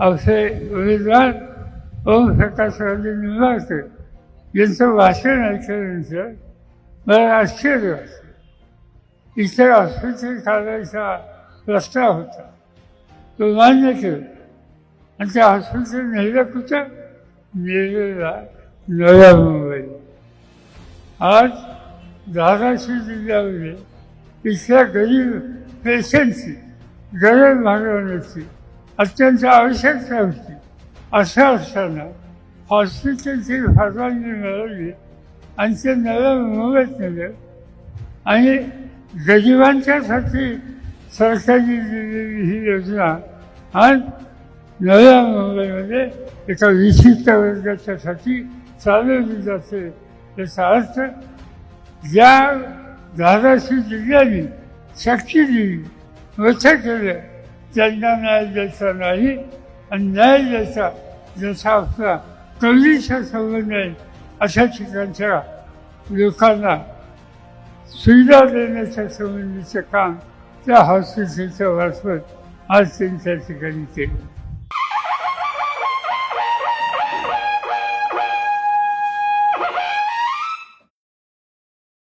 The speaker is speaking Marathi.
असे उमेदवार ओम प्रकाशरावजी निंबाळकर यांचं भाषण ऐकल्यानंतर मला आश्चर्य वाटलं. इतर हॉस्पिटल काढायचा प्रस्ताव होता. तो मान्य केला. आणि त्या हॉस्पिटल नेलं कुठं? नेलेला नव्या मुंबई आज धाराशिव जिल्ह्यामध्ये इथल्या गरीब पेशंटची गरज भागवण्याची अत्यंत आवश्यकता होती असं असताना हॉस्पिटलची परवानगी मिळवली आणि ते नव्या मुंबईत नेलं आणि गरिबांच्यासाठी सरकारने दिलेली ही योजना आज नव्या मुंबईमध्ये एका विशिष्ट वर्गाच्यासाठी चालवली जाते. याचा अर्थ ज्या धाराशिव जिल्ह्याने शक्ती दिली मोठं केलं. त्यांना न्याय द्यायचा नाही आणि न्याय द्यायचा जसा आपला कवीचा संबंध आहे अशा ठिकाणच्या लोकांना सुविधा देण्याच्या संबंधीचं काम त्या हॉस्पिटलच्या वाटपत आज त्यांच्या ठिकाणी केलं.